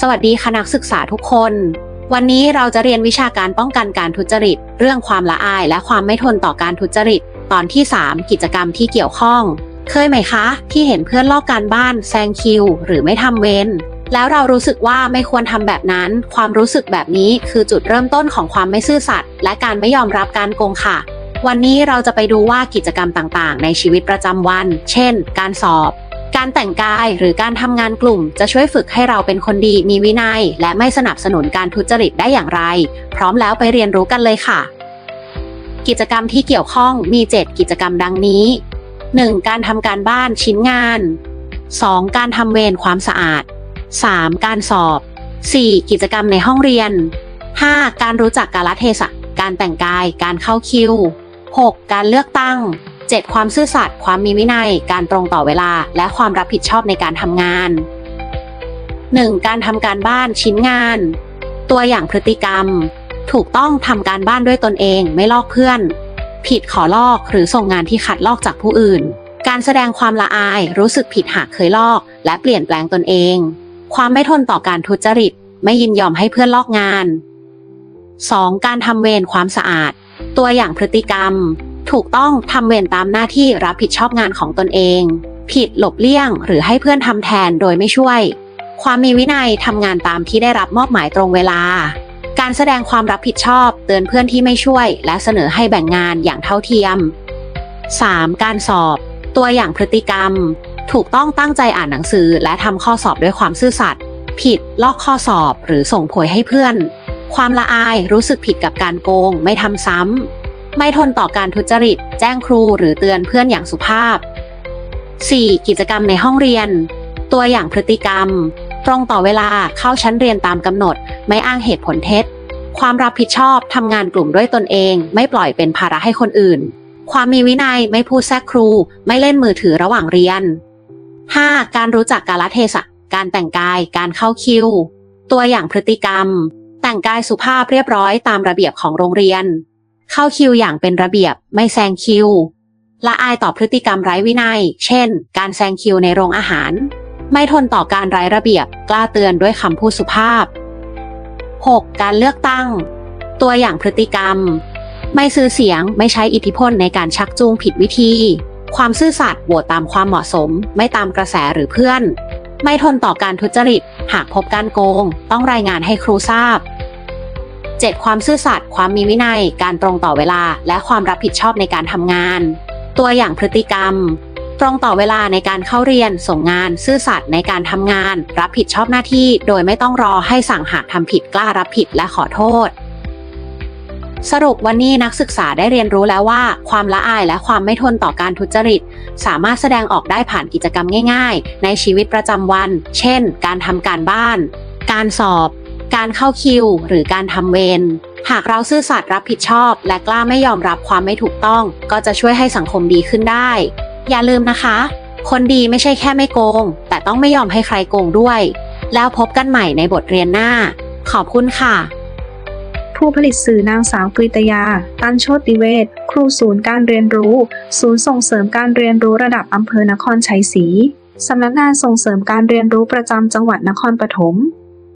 สวัสดีค่ะศึกษาทุกคน วันนี้เราจะเรียนวิชาการป้องกันการทุจริต เรื่องความละอายและความไม่ทนต่อการทุจริต ตอนที่ 3 กิจกรรมที่เกี่ยวข้อง เคยไหมคะ ที่เห็นเพื่อนลอกการบ้านแซงคิว หรือไม่ทำเวรแล้วเรารู้สึกว่าไม่ควรทำแบบนั้น ความรู้สึกแบบนี้คือจุดเริ่มต้นของความไม่ซื่อสัตย์และการไม่ยอมรับการโกงค่ะ วันนี้เราจะไปดูว่ากิจกรรมต่างๆ ในชีวิตประจำวัน เช่น การสอบ การแต่งกายหรือการทำงานกลุ่ม จะช่วยฝึกให้เราเป็นคนดีมีวินัย และไม่สนับสนุนการทุจริตได้อย่างไร พร้อมแล้วไปเรียนรู้กันเลยค่ะ กิจกรรมที่เกี่ยวข้องมี 7 กิจกรรมดังนี้ 1. การทำการบ้านชิ้นงาน 2. การทำเวรความสะอาด 3. การสอบ 4. กิจกรรมในห้องเรียน 5. การรู้จักกาลเทศะ การแต่งกาย การเข้าคิว 6. การเลือกตั้ง 7. ความซื่อสัตย์ความมีวินัย การตรงต่อเวลา และความรับผิดชอบในการทำงาน 1. การทำการบ้านชิ้นงาน ตัวอย่างพฤติกรรม ถูกต้องทำการบ้านด้วยตนเองไม่ลอกเพื่อน ผิดขอลอกหรือส่งงานที่ขัดลอกจากผู้อื่น การแสดงความละอายรู้สึกผิดหากเคยลอก และเปลี่ยนแปลงตนเอง ความไม่ทนต่อการทุจริต ไม่ยินยอมให้เพื่อนลอกงาน 2. การทำเวรความสะอาด ตัวอย่างพฤติกรรม ถูกต้องทำเวรตามหน้าที่รับผิดชอบงานของตนเอง ผิดหลบเลี่ยง หรือให้เพื่อนทำแทนโดยไม่ช่วย ความมีวินัยทำงานตามที่ได้รับมอบหมายตรงเวลา การแสดงความรับผิดชอบ เตือนเพื่อนที่ไม่ช่วย และเสนอให้แบ่งงานอย่างเท่าเทียม 3. การสอบ ตัวอย่างพฤติกรรม ถูกต้องตั้งใจอ่านหนังสือ และทำข้อสอบด้วยความซื่อสัตย์ผิดลอกข้อสอบหรือส่งผวยให้เพื่อน ความละอายรู้สึกผิดกับการโกง ไม่ทำซ้ำ ไม่ทนต่อการทุจริต แจ้งครูหรือเตือนเพื่อนอย่างสุภาพ 4. กิจกรรมในห้องเรียน ตัวอย่างพฤติกรรม ตรงต่อเวลาเข้าชั้นเรียนตามกำหนด ไม่อ้างเหตุผลเท็จ ความรับผิดชอบทำงานกลุ่มด้วยตนเอง ไม่ปล่อยเป็นภาระให้คนอื่น ความมีวินัยไม่พูดแทรกครู ไม่เล่นมือถือระหว่างเรียน 5. การรู้จักกาลเทศะการแต่งกาย การเข้าคิว ตัวอย่างพฤติกรรม แต่งกายสุภาพเรียบร้อยตามระเบียบของโรงเรียน เข้าคิวอย่างเป็นระเบียบ ไม่แซงคิว ละอายต่อพฤติกรรมไร้วินัย เช่น การแซงคิวในโรงอาหาร ไม่ทนต่อการไร้ระเบียบ กล้าเตือนด้วยคำพูดสุภาพ 6. การเลือกตั้ง ตัวอย่างพฤติกรรม ไม่ซื้อเสียง ไม่ใช้อิทธิพลในการชักจูงผิดวิธี ความซื่อสัตย์โหวตตามความเหมาะสม ไม่ตามกระแสหรือเพื่อน ไม่ทนต่อการทุจริต หากพบการโกง ต้องรายงานให้ครูทราบ 7. ความซื่อสัตย์ความมีวินัย การตรงต่อเวลา และความรับผิดชอบในการทำงาน ตัวอย่างพฤติกรรม ตรงต่อเวลาในการเข้าเรียน ส่งงาน ซื่อสัตย์ในการทำงาน รับผิดชอบหน้าที่ โดยไม่ต้องรอให้สั่งหากทำผิดกล้ารับผิดและขอโทษ สรุปวันนี้นักศึกษาได้เรียนรู้แล้วว่า ความละอายและความไม่ทนต่อการทุจริต สามารถแสดงออกได้ผ่านกิจกรรมง่าย ๆ ในชีวิตประจำวัน เช่น การทำการบ้าน การสอบ การเข้าคิว หรือการทำเวรหากเราซื่อสัตย์รับผิดชอบ และกล้าไม่ยอมรับความไม่ถูกต้อง ก็จะช่วยให้สังคมดีขึ้นได้ อย่าลืมนะคะ คนดีไม่ใช่แค่ไม่โกง แต่ต้องไม่ยอมให้ใครโกงด้วย แล้วพบกันใหม่ในบทเรียนหน้า ขอบคุณค่ะ ผู้ผลิตสื่อนางสาวกริตยา ตันโชติเวศครูศูนย์การเรียนรู้ ศูนย์ส่งเสริมการเรียนรู้ระดับอำเภอนครชัยศรีสำนักงานส่งเสริมการเรียนรู้ประจำจังหวัดนครปฐม